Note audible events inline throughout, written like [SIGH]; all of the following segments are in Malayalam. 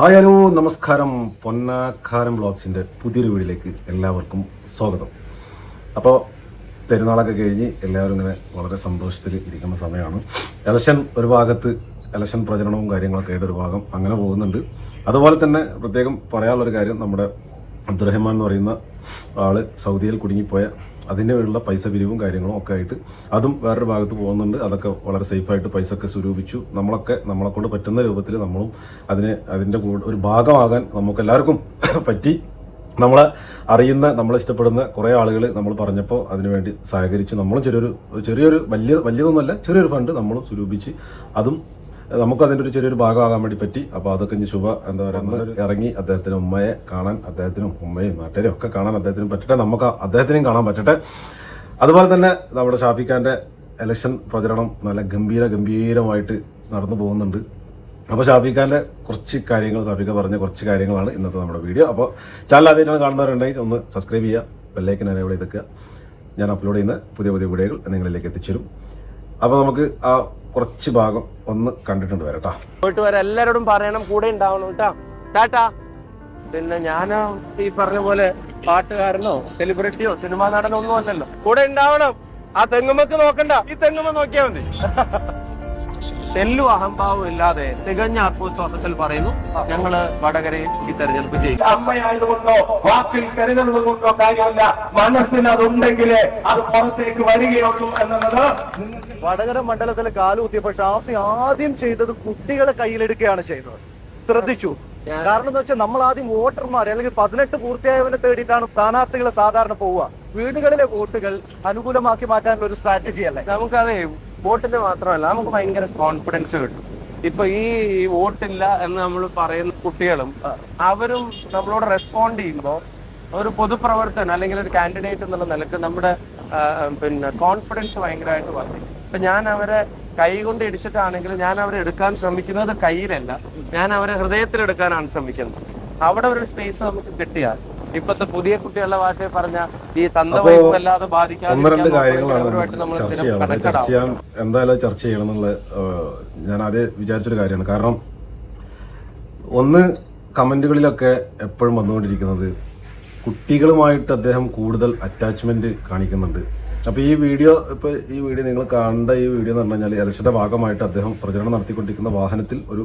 ഹായ് ഹലോ നമസ്കാരം. പൊന്നാക്കാരം ബ്ലോഗ്സിന്റെ പുതിയൊരു വീടിലേക്ക് എല്ലാവർക്കും സ്വാഗതം. അപ്പോൾ പെരുന്നാളൊക്കെ കഴിഞ്ഞ് എല്ലാവരും ഇങ്ങനെ വളരെ സന്തോഷത്തിൽ ഇരിക്കുന്ന സമയമാണ്. ഇലക്ഷൻ ഒരു ഭാഗത്ത് ഇലക്ഷൻ പ്രചരണവും കാര്യങ്ങളൊക്കെ ആയിട്ട് ഒരു ഭാഗം അങ്ങനെ പോകുന്നുണ്ട്. അതുപോലെ തന്നെ പ്രത്യേകം പറയാനുള്ളൊരു കാര്യം നമ്മുടെ അബ്ദുറഹ്മാൻ എന്ന് പറയുന്ന ആൾ സൗദിയിൽ കുടുങ്ങിപ്പോയ അതിന്റെ വേണ്ടിയുള്ള പൈസ പിരിവും കാര്യങ്ങളും ഒക്കെ ആയിട്ട് അതും വേറൊരു ഭാഗത്ത് പോകുന്നുണ്ട്. അതൊക്കെ വളരെ സേഫായിട്ട് പൈസ ഒക്കെ സ്വരൂപിച്ചു. നമ്മളൊക്കെ നമ്മളെ കൊണ്ട് പറ്റുന്ന രൂപത്തിൽ നമ്മളും അതിന് അതിന്റെ കൂടെ ഒരു ഭാഗമാകാൻ നമുക്കെല്ലാവർക്കും [COUGHS] പറ്റി. നമ്മളെ അറിയുന്ന നമ്മൾ ഇഷ്ടപ്പെടുന്ന കുറേ ആളുകൾ നമ്മൾ പറഞ്ഞപ്പോൾ അതിനുവേണ്ടി സഹകരിച്ച് നമ്മളും ചെറിയൊരു ചെറിയൊരു വലിയ വലിയതൊന്നുമല്ല ചെറിയൊരു ഫണ്ട് നമ്മളും സ്വരൂപിച്ച് അതും നമുക്ക് അതിന്റെ ഒരു ചെറിയൊരു ഭാഗമാകാൻ വേണ്ടി പറ്റി. അപ്പോൾ അതൊക്കെ ഇനി ശുഭ എന്താ പറയുക ഇറങ്ങി അദ്ദേഹത്തിന് ഉമ്മയെ കാണാൻ അദ്ദേഹത്തിനും ഉമ്മയും നാട്ടുകാരെയും ഒക്കെ കാണാൻ അദ്ദേഹത്തിനും പറ്റട്ടെ. നമുക്ക് അദ്ദേഹത്തിനും കാണാൻ പറ്റട്ടെ. അതുപോലെ തന്നെ നമ്മുടെ ഷാഫിഖാന്റെ ഇലക്ഷൻ പ്രചരണം നല്ല ഗംഭീര ഗംഭീരമായിട്ട് നടന്നു പോകുന്നുണ്ട്. അപ്പോൾ ഷാഫിഖാന്റെ കുറച്ച് കാര്യങ്ങൾ ഷാഫിഖ പറഞ്ഞ കുറച്ച് കാര്യങ്ങളാണ് ഇന്നത്തെ നമ്മുടെ വീഡിയോ. അപ്പോൾ ചാനൽ ആദ്യമായിട്ടാണ് കാണുന്നവരുണ്ടെങ്കിൽ ഒന്ന് സബ്സ്ക്രൈബ് ചെയ്യുക ബെല്ലൈക്കൻ എവിടെ ഇതൊക്കെ. ഞാൻ അപ്ലോഡ് ചെയ്യുന്ന പുതിയ പുതിയ വീഡിയോകൾ നിങ്ങളിലേക്ക് എത്തിച്ചേരും. അപ്പോൾ നമുക്ക് ആ കുറച്ച് ഭാഗം ഒന്ന് കണ്ടിട്ടുണ്ട് വരട്ടാ പോയിട്ട് വരാം എല്ലാരോടും പറയണം കൂടെ ഉണ്ടാവണം കേട്ടാ ടാറ്റാ. പിന്നെ ഞാൻ ഈ പറഞ്ഞ പോലെ പാട്ടുകാരനോ സെലിബ്രിറ്റിയോ സിനിമാ നടനോ ഒന്നും അല്ലല്ലോ. കൂടെ ഉണ്ടാവണം. ആ തെങ്ങുമ്മക്ക് നോക്കണ്ട. ഈ തെങ്ങുമ നോക്കിയാ മതി. [LAUGHS] തെല്ലു അഹംഭാവം ഇല്ലാതെ തികഞ്ഞ ആത്മവിശ്വാസത്തിൽ പറയുന്നു ഞങ്ങൾ വടകരയിൽ ഈ തെരഞ്ഞെടുപ്പ് ചെയ്യും അമ്മയായതുകൊണ്ടോ വാക്കിൽ കരുതുന്നത് കൊണ്ടോ കാര്യമില്ല. മനസ്സിൽ അതുണ്ടെങ്കിലേ അത് പുറത്തേക്ക് വരികയുള്ളൂ എന്നുള്ളത് വടകര മണ്ഡലത്തിൽ കാലുകുത്തിയപ്പോൾ ഷാഫി ആദ്യം ചെയ്തത് കുട്ടികളെ കയ്യിലെടുക്കുകയാണ് ചെയ്തത്. ശ്രദ്ധിച്ചു. കാരണം എന്ന് വെച്ചാൽ നമ്മൾ ആദ്യം വോട്ടർമാർ അല്ലെങ്കിൽ പതിനെട്ട് പൂർത്തിയായവനെ തേടിയിട്ടാണ് സ്ഥാനാർത്ഥികൾ സാധാരണ പോവുക. വീടുകളിലെ വോട്ടുകൾ അനുകൂലമാക്കി മാറ്റാനുള്ള ഒരു സ്ട്രാറ്റജി അല്ലേ? നമുക്കതെ വോട്ടിന്റെ മാത്രമല്ല നമുക്ക് ഭയങ്കര കോൺഫിഡൻസ് കിട്ടും. ഇപ്പൊ ഈ വോട്ടില്ല എന്ന് നമ്മൾ പറയുന്ന കുട്ടികളും അവരും നമ്മളോട് റെസ്പോണ്ട് ചെയ്യുമ്പോൾ ഒരു പൊതുപ്രവർത്തകൻ അല്ലെങ്കിൽ ഒരു കാൻഡിഡേറ്റ് എന്നുള്ള നിലയ്ക്ക് നമ്മുടെ പിന്നെ കോൺഫിഡൻസ് ഭയങ്കരമായിട്ട് വർദ്ധിക്കും. ഇപ്പൊ ഞാൻ അവരെ കൈ കൊണ്ട് ഇടിച്ചിട്ടാണെങ്കിൽ ഞാൻ അവരെ എടുക്കാൻ ശ്രമിക്കുന്നത് കയ്യിലല്ല. ഞാൻ അവരെ ഹൃദയത്തിൽ എടുക്കാനാണ് ശ്രമിക്കുന്നത്. അവിടെ ഒരു സ്പേസ് നമുക്ക് കിട്ടിയാൽ ഇപ്പത്തെ പുതിയ കുട്ടികളുടെ ഭാഷയിൽ പറഞ്ഞ ഈ തന്തവൈബ് അല്ലാതെ ഒന്ന് രണ്ട് കാര്യങ്ങളാണ് ചർച്ച ചെയ്യണം. ചർച്ച ചെയ്യാൻ എന്തായാലും ചർച്ച ചെയ്യണം എന്നുള്ള ഞാൻ ആദ്യം വിചാരിച്ചൊരു കാര്യമാണ്. കാരണം ഒന്ന് കമന്റുകളിലൊക്കെ എപ്പോഴും വന്നുകൊണ്ടിരിക്കുന്നത് കുട്ടികളുമായിട്ട് അദ്ദേഹം കൂടുതൽ അറ്റാച്ച്മെന്റ് കാണിക്കുന്നുണ്ട്. അപ്പൊ ഈ വീഡിയോ ഇപ്പൊ ഈ വീഡിയോ നിങ്ങൾ കാണേണ്ട ഈ വീഡിയോ എന്ന് പറഞ്ഞു കഴിഞ്ഞാൽ ഇലക്ഷന്റെ ഭാഗമായിട്ട് അദ്ദേഹം പ്രചരണം നടത്തിക്കൊണ്ടിരിക്കുന്ന വാഹനത്തിൽ ഒരു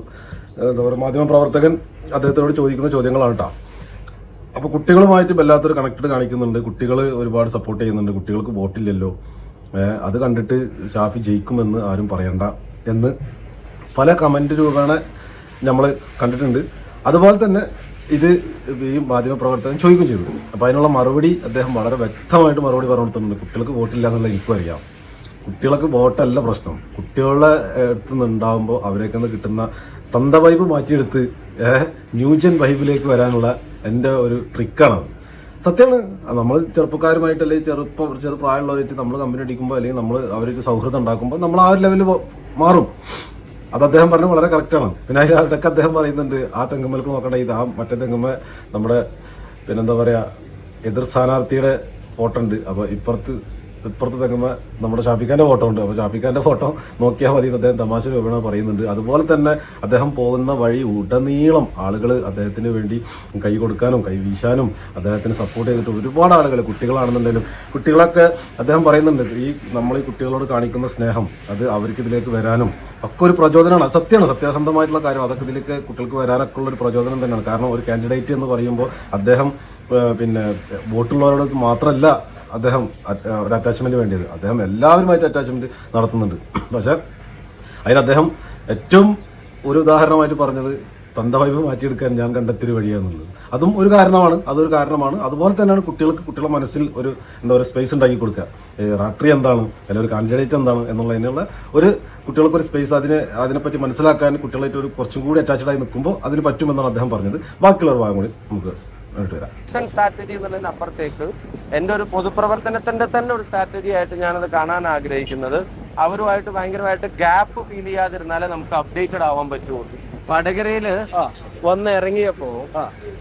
ഏഹ്, എന്താ പറയുക മാധ്യമ പ്രവർത്തകൻ അദ്ദേഹത്തോട് ചോദിക്കുന്ന ചോദ്യങ്ങളാണ് കേട്ടോ അപ്പൊ കുട്ടികളുമായിട്ട് വല്ലാത്തൊരു കണക്റ്റഡ് കാണിക്കുന്നുണ്ട്. കുട്ടികൾ ഒരുപാട് സപ്പോർട്ട് ചെയ്യുന്നുണ്ട്. കുട്ടികൾക്ക് വോട്ടില്ലല്ലോ. അത് കണ്ടിട്ട് ഷാഫി ജയിക്കുമെന്ന് ആരും പറയണ്ട എന്ന് പല കമന്റ് രൂപേണ നമ്മൾ കണ്ടിട്ടുണ്ട്. അതുപോലെ തന്നെ ഇത് ഈ മാധ്യമ പ്രവർത്തകൻ ചോദിക്കുകയും ചെയ്തു. അപ്പോൾ അതിനുള്ള മറുപടി അദ്ദേഹം വളരെ വ്യക്തമായിട്ട് മറുപടി പറഞ്ഞു കൊടുത്തിട്ടുണ്ട്. കുട്ടികൾക്ക് വോട്ടില്ല എന്നുള്ള എനിക്കും അറിയാം. കുട്ടികൾക്ക് വോട്ടല്ല പ്രശ്നം. കുട്ടികളുടെ അടുത്ത് നിന്നുണ്ടാകുമ്പോൾ അവരൊക്കെ കിട്ടുന്ന തന്ത വൈബ് മാറ്റിയെടുത്ത് ന്യൂജൻ വൈബിലേക്ക് വരാനുള്ള എന്റെ ഒരു ട്രിക്കാണത്. സത്യമാണ് നമ്മൾ ചെറുപ്പക്കാരുമായിട്ട് അല്ലെങ്കിൽ ചെറുപ്പം ചെറു പ്രായമുള്ളവരായിട്ട് നമ്മൾ കമ്പനി അടിക്കുമ്പോൾ അല്ലെങ്കിൽ നമ്മൾ അവരായിട്ട് സൗഹൃദം ഉണ്ടാക്കുമ്പോൾ നമ്മൾ ആ ഒരു ലെവലിൽ മാറും. അത് അദ്ദേഹം പറഞ്ഞത് വളരെ കറക്റ്റാണ് പിന്നെ അതിനിടയ്ക്ക് അദ്ദേഹം പറയുന്നുണ്ട് ആ തെങ്ങുമ്മലേക്ക് നോക്കേണ്ട ഇത് ആ മറ്റേ തെങ്ങുമ്മ നമ്മുടെ പിന്നെന്താ പറയുക എതിർ സ്ഥാനാർത്ഥിയുടെ ഫോട്ടോ ഉണ്ട് അപ്പോൾ ഇപ്പുറത്ത് ഇപ്പുറത്ത് തെങ്ങുമ്പോൾ നമ്മുടെ ഷാഫിഖാന്റെ ഫോട്ടോ ഉണ്ട്. അപ്പോൾ ഷാഫിഖാന്റെ ഫോട്ടോ നോക്കിയാൽ മതി അദ്ദേഹം തമാശ രൂപേണ പറയുന്നുണ്ട്. അതുപോലെ തന്നെ അദ്ദേഹം പോകുന്ന വഴി ഉടനീളം ആളുകൾ അദ്ദേഹത്തിന് വേണ്ടി കൈ കൊടുക്കാനും കൈ വീശാനും അദ്ദേഹത്തിന് സപ്പോർട്ട് ചെയ്തിട്ട് ഒരുപാട് ആളുകൾ കുട്ടികളാണെന്നുണ്ടെങ്കിലും കുട്ടികളൊക്കെ അദ്ദേഹം പറയുന്നുണ്ട് ഈ നമ്മൾ ഈ കുട്ടികളോട് കാണിക്കുന്ന സ്നേഹം അത് അവർക്ക് ഇതിലേക്ക് വരാനും ഒക്കെ ഒരു പ്രചോദനമാണ്. സത്യമാണ്. സത്യസന്ധമായിട്ടുള്ള കാര്യം. അതൊക്കെ ഇതിലേക്ക് കുട്ടികൾക്ക് വരാനൊക്കെ ഉള്ള ഒരു പ്രചോദനം തന്നെയാണ്. കാരണം ഒരു കാൻഡിഡേറ്റ് എന്ന് പറയുമ്പോൾ അദ്ദേഹം പിന്നെ വോട്ടുള്ളവരോട് മാത്രമല്ല അദ്ദേഹം ഒരു അറ്റാച്ച്മെന്റ് വേണ്ടിയത്. അദ്ദേഹം എല്ലാവരുമായിട്ട് അറ്റാച്ച്മെന്റ് നടത്തുന്നുണ്ട്. പക്ഷേ അതിന് അദ്ദേഹം ഏറ്റവും ഒരു ഉദാഹരണമായിട്ട് പറഞ്ഞത് തന്തവൈബ് മാറ്റിയെടുക്കാൻ ഞാൻ കണ്ടെത്തിയൊരു വഴിയാന്നുള്ളത്. അതും ഒരു കാരണമാണ്. അതൊരു കാരണമാണ്. അതുപോലെ തന്നെയാണ് കുട്ടികൾക്ക് കുട്ടികളുടെ മനസ്സിൽ ഒരു എന്താ പറയുക സ്പേസ് ഉണ്ടാക്കി കൊടുക്കുക. റാട്രി എന്താണ്? അല്ലെങ്കിൽ ഒരു കാൻഡിഡേറ്റ് എന്താണ്? എന്നുള്ളതിനുള്ള ഒരു കുട്ടികൾക്ക് ഒരു സ്പേസ് അതിനെ അതിനെപ്പറ്റി മനസ്സിലാക്കാൻ കുട്ടികളായിട്ട് ഒരു കുറച്ചും കൂടി അറ്റാച്ച്ഡ് ആയി നിൽക്കുമ്പോൾ അതിന് പറ്റുമെന്നാണ് അദ്ദേഹം പറഞ്ഞത്. ബാക്കിയുള്ള ഭാഗം കൂടി നമുക്ക് വരാം. സ്ട്രാറ്റജി എന്നുള്ളതിന് അപ്പുറത്തേക്ക് എന്റെ ഒരു പൊതുപ്രവർത്തനത്തിന്റെ തന്നെ ഒരു സ്ട്രാറ്റജി ആയിട്ട് ഞാനത് കാണാൻ ആഗ്രഹിക്കുന്നത്. അവരുമായിട്ട് ഭയങ്കരമായിട്ട് ഗ്യാപ്പ് ഫീൽ ചെയ്യാതിരുന്നാലേ നമുക്ക് അപ്ഡേറ്റഡ് ആവാൻ പറ്റുള്ളൂ. വടകരയിൽ വന്ന് ഇറങ്ങിയപ്പോ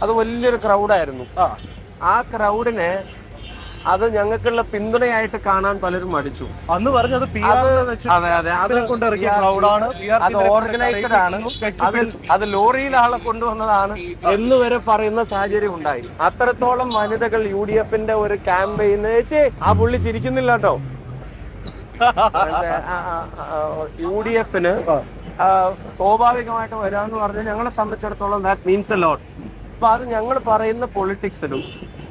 അത് വലിയൊരു ക്രൗഡായിരുന്നു ആ. ക്രൗഡിനെ അത് ഞങ്ങൾക്കുള്ള പിന്തുണയായിട്ട് കാണാൻ പലരും മടിച്ചു. അന്ന് പറഞ്ഞത് അതെ അതെ അത്. അത് ഓർഗനൈസ്ഡ് ആണ്. അത് അത് ലോറിയിൽ ആളെ കൊണ്ടുവന്നതാണ് എന്ന് വരെ പറയുന്ന സാഹചര്യം ഉണ്ടായി. അത്രത്തോളം വനിതകൾ യു ഡി എഫിന്റെ ഒരു ക്യാമ്പയിന് വെച്ച് ആ പുള്ളി ചിരിക്കുന്നില്ല കേട്ടോ. യു ഡി എഫിന് സ്വാഭാവികമായിട്ട് വരാന്ന് പറഞ്ഞാൽ ഞങ്ങളെ സംബന്ധിച്ചിടത്തോളം ദാറ്റ് മീൻസ് എ ലോട്ട് അപ്പൊ അത് ഞങ്ങൾ പറയുന്ന പൊളിറ്റിക്സിലും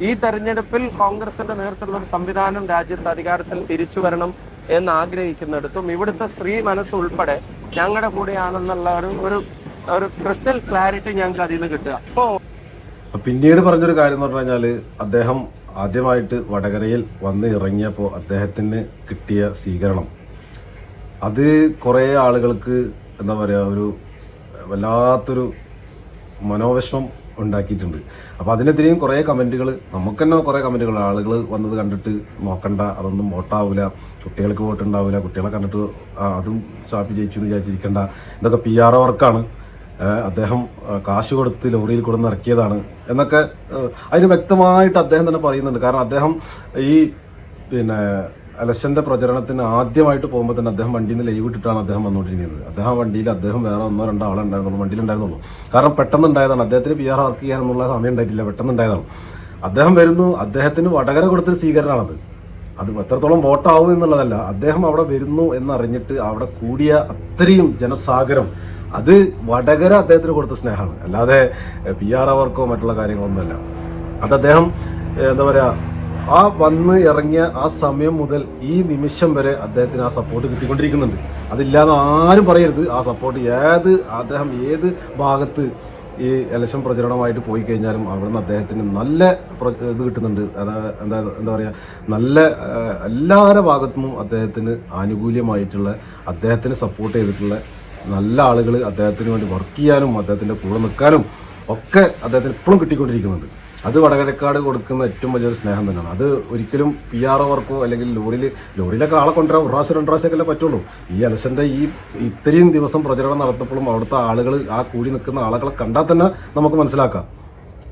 ഈ തെരഞ്ഞെടുപ്പിൽ കോൺഗ്രസിന്റെ നേതൃത്വത്തിലുള്ള ഒരു സംവിധാനം രാജ്യത്ത് അധികാരത്തിൽ തിരിച്ചു വരണം എന്ന് ആഗ്രഹിക്കുന്നിടത്തും ഇവിടുത്തെ സ്ത്രീ മനസ്സ് ഉൾപ്പെടെ ഞങ്ങളുടെ കൂടെയാണെന്നുള്ള ഒരു ഒരു ഒരു ക്രിസ്റ്റൽ ക്ലാരിറ്റി ഞങ്ങൾക്ക് അതിൽ നിന്ന് കിട്ടുക. അപ്പോ പിന്നീട് പറഞ്ഞൊരു കാര്യം എന്ന് പറഞ്ഞു കഴിഞ്ഞാൽ അദ്ദേഹം ആദ്യമായിട്ട് വടകരയിൽ വന്ന് ഇറങ്ങിയപ്പോൾ അദ്ദേഹത്തിന് കിട്ടിയ സ്വീകരണം. അത് കുറേ ആളുകൾക്ക് എന്താ പറയുക ഒരു വല്ലാത്തൊരു മനോവിഷമം ഉണ്ടാക്കിയിട്ടുണ്ട്. അപ്പോൾ അതിനെതിരെയും കുറേ കമന്റുകൾ നമുക്ക് തന്നെ കുറേ കമന്റുകൾ ആളുകൾ വന്നത് കണ്ടിട്ട് നോക്കണ്ട അതൊന്നും വോട്ടാവില്ല കുട്ടികൾക്ക് വോട്ട് ഉണ്ടാവില്ല കുട്ടികളെ കണ്ടിട്ട് അതും ഷാപ്പി ജയിച്ചു എന്ന് വിചാരിച്ചിരിക്കണ്ട. ഇതൊക്കെ പി ആർ വർക്കാണ്. അദ്ദേഹം കാശ് കൊടുത്ത് ലോറിയിൽ കൊടുന്ന് ഇറക്കിയതാണ് എന്നൊക്കെ അതിന് വ്യക്തമായിട്ട് അദ്ദേഹം തന്നെ പറയുന്നുണ്ട്. കാരണം അദ്ദേഹം ഈ പിന്നെ ഇലക്ഷന്റെ പ്രചരണത്തിന് ആദ്യമായിട്ട് പോകുമ്പോൾ തന്നെ അദ്ദേഹം വണ്ടിയിൽ നിന്ന് ലൈവ് ഇട്ടിട്ടാണ് അദ്ദേഹം വന്നുകൊണ്ടിരിക്കുന്നത് അദ്ദേഹം വണ്ടിയിൽ അദ്ദേഹം വേറെ ഒന്നോ രണ്ടോ ആളുണ്ടായിരുന്നുള്ളൂ വണ്ടിയിലുണ്ടായിരുന്നുള്ളൂ കാരണം പെട്ടെന്ന് ഉണ്ടായതാണ് അദ്ദേഹത്തിന് പി ആർ വർക്ക് ചെയ്യാനുള്ള സമയം ഉണ്ടായിട്ടില്ല. പെട്ടെന്ന് ഉണ്ടായതാണ് അദ്ദേഹം വരുന്നു. അദ്ദേഹത്തിന് വടകര കൊടുത്തൊരു സ്വീകരണമാണത്. അത് എത്രത്തോളം വോട്ടാവും എന്നുള്ളതല്ല. അദ്ദേഹം അവിടെ വരുന്നു എന്നറിഞ്ഞിട്ട് അവിടെ കൂടിയ അത്രയും ജനസാഗരം അത് വടകര അദ്ദേഹത്തിന് കൊടുത്ത സ്നേഹമാണ്. അല്ലാതെ പി ആർ അവർക്കോ മറ്റുള്ള കാര്യങ്ങളൊന്നുമല്ല. അത് അദ്ദേഹം എന്താ പറയാ ആ വന്ന് ഇറങ്ങിയ ആ സമയം മുതൽ ഈ നിമിഷം വരെ അദ്ദേഹത്തിന് ആ സപ്പോർട്ട് കിട്ടിക്കൊണ്ടിരിക്കുന്നുണ്ട്. അതില്ലാന്ന് ആരും പറയരുത്. ആ സപ്പോർട്ട് ഏത് അദ്ദേഹം ഏത് ഭാഗത്ത് ഈ ഇലക്ഷൻ പ്രചരണമായിട്ട് പോയി കഴിഞ്ഞാലും അവിടുന്ന് അദ്ദേഹത്തിന് നല്ല ഇത് കിട്ടുന്നുണ്ട്. അതാ എന്താ എന്താ പറയുക നല്ല എല്ലാവരുടെ ഭാഗത്തുനിന്നും അദ്ദേഹത്തിന് ആനുകൂല്യമായിട്ടുള്ള അദ്ദേഹത്തിന് സപ്പോർട്ട് ചെയ്തിട്ടുള്ള നല്ല ആളുകൾ അദ്ദേഹത്തിന് വേണ്ടി വർക്ക് ചെയ്യാനും അദ്ദേഹത്തിന്റെ കൂടെ നിൽക്കാനും ഒക്കെ അദ്ദേഹത്തിന് ഇപ്പോഴും കിട്ടിക്കൊണ്ടിരിക്കുന്നുണ്ട്. അത് വടകരക്കാട് കൊടുക്കുന്ന ഏറ്റവും വലിയൊരു സ്നേഹം തന്നെയാണ്. അത് ഒരിക്കലും പി ആർ ഒ വർക്കോ അല്ലെങ്കിൽ ലോറിയിൽ ലോറിയിലൊക്കെ ആളെ കൊണ്ടുവരാൻ ഒരു പ്രാവശ്യം രണ്ട് പ്രാവശ്യമൊക്കെ പറ്റുള്ളൂ. ഈ ഇലക്ഷന്റെ ഈ ഇത്രയും ദിവസം പ്രചരണം നടത്തപ്പോഴും അവിടുത്തെ ആളുകൾ ആ കൂടി നിൽക്കുന്ന ആളുകളെ കണ്ടാൽ തന്നെ നമുക്ക് മനസ്സിലാക്കാം.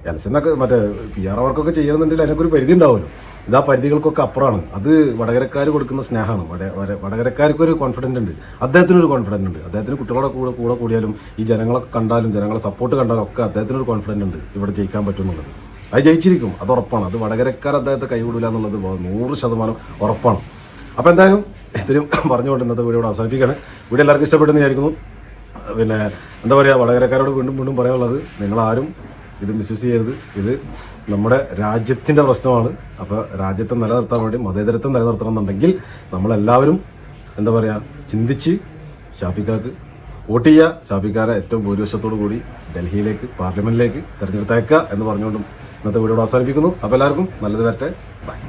ഇലക്ഷനൊക്കെ മറ്റേ പി ആർ ഒ വർക്കൊക്കെ ചെയ്യണമെന്നുണ്ടെങ്കിൽ അതിനൊക്കെ ഒരു പരിധി ഉണ്ടാവുമല്ലോ. ഇത് ആ പരിധികൾക്കൊക്കെ അപ്പുറമാണ്. അത് വടകരക്കാർ കൊടുക്കുന്ന സ്നേഹമാണ്. വട വട- വടകരക്കാർക്ക് ഒരു കോൺഫിഡന്റ് ഉണ്ട്. അദ്ദേഹത്തിനൊരു കോൺഫിഡന്റ് ഉണ്ട്. അദ്ദേഹത്തിന് കുട്ടികളുടെ കൂടെ കൂടെ കൂടിയാലും ഈ ജനങ്ങളൊക്കെ കണ്ടാലും ജനങ്ങളെ സപ്പോർട്ട് കണ്ടാലും ഒക്കെ അദ്ദേഹത്തിനൊരു കോൺഫിഡന്റ് ഉണ്ട്. ഇവിടെ ജയിക്കാൻ പറ്റും എന്നുള്ളത്. അത് ജയിച്ചിരിക്കും. അത് ഉറപ്പാണ്. അത് വടകരക്കാർ അദ്ദേഹത്തെ കൈവിടില്ല എന്നുള്ളത് നൂറ് ശതമാനം ഉറപ്പാണ്. അപ്പോൾ എന്തായാലും ഇത്രയും പറഞ്ഞുകൊണ്ട് ഇന്നത്തെ വീഡിയോ അവസാനിപ്പിക്കുകയാണ്. വീഡിയോ എല്ലാവർക്കും ഇഷ്ടപ്പെട്ടെന്ന് വിചാരിക്കുന്നു. പിന്നെ എന്താ പറയുക വടകരക്കാരോട് വീണ്ടും വീണ്ടും പറയാനുള്ളത് നിങ്ങൾ ആരും ഇത് മിസ്യൂസ് ചെയ്യരുത്. ഇത് നമ്മുടെ രാജ്യത്തിന്റെ പ്രശ്നമാണ്. അപ്പോൾ രാജ്യത്തെ നിലനിർത്താൻ വേണ്ടി മതേതരത്വം നിലനിർത്തണം എന്നുണ്ടെങ്കിൽ നമ്മളെല്ലാവരും എന്താ പറയുക ചിന്തിച്ച് ഷാഫിക്കാക്ക് വോട്ട് ചെയ്യുക. ഷാഫിക്കാരെ ഏറ്റവും ഭൂരിപക്ഷത്തോടു കൂടി ഡൽഹിയിലേക്ക് പാർലമെന്റിലേക്ക് തെരഞ്ഞെടുത്തേക്കുക എന്ന് പറഞ്ഞുകൊണ്ടും ഇന്നത്തെ വീഡിയോ അവസാനിപ്പിക്കുന്നു. അപ്പോൾ എല്ലാവർക്കും നല്ലത് വരട്ടെ. ബൈ